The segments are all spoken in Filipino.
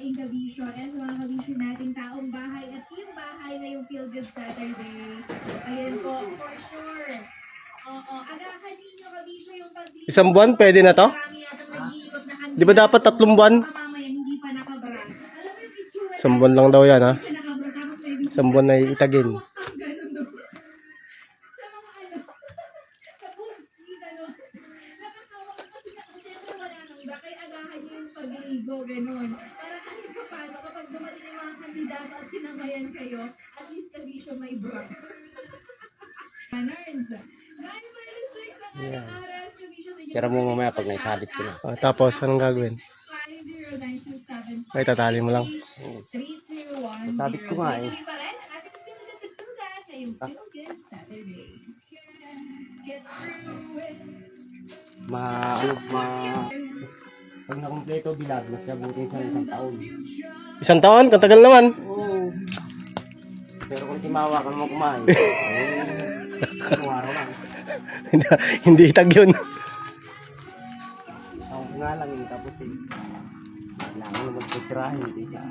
pagkain kabisyo and sa mga kabisyo nating taong bahay at yung bahay ngayong Feel Good Saturday. Ayan po, for sure. Oo, agahan ninyo kabisyo yung paglilinis. Isang buwan, pwede na to? Di ba dapat tatlong buwan? Isang buwan lang daw yan ha. Isang buwan na itagin. Ganun daw. Sa mga ano, sa booksy, gano'n. Nakatawa ko kasi ako, syempre wala nang bra, kaya agahan niyo yung pagligo, gano'n. Para kahit pa paano, kapag dumating yung mga kandidato at kinamayan kayo, at least kabisyo may. Nine minus six ang Yeah. oras, kabisyo sa inyo. Tira mo mamaya pag naisalit ko na. Ah, tapos, anong gagawin? 50927 Ay, tatali mo lang. 3010. Sabit ko nga eh. Good Saturday. Ma, ano, ma, pag nakumpleto bilag, mas gabutin sa isang taon. Isang taon, katagal naman. Oo. Pero kung timawa ka naman kumain, eh, isang araw lang. Hindi itag yun. Ako nga lang eh, tapos eh, kailangan na magpitirahin, hindi ka.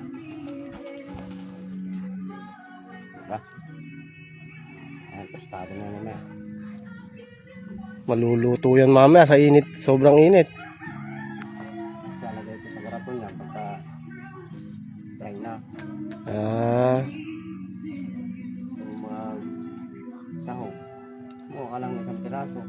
Diba? Ayan, tostado na naman. Maluluto yan mamaya sa init. Sobrang init. Ko niya pagka dry na. Ah, So, mga sahog. Mo ka lang isang piraso.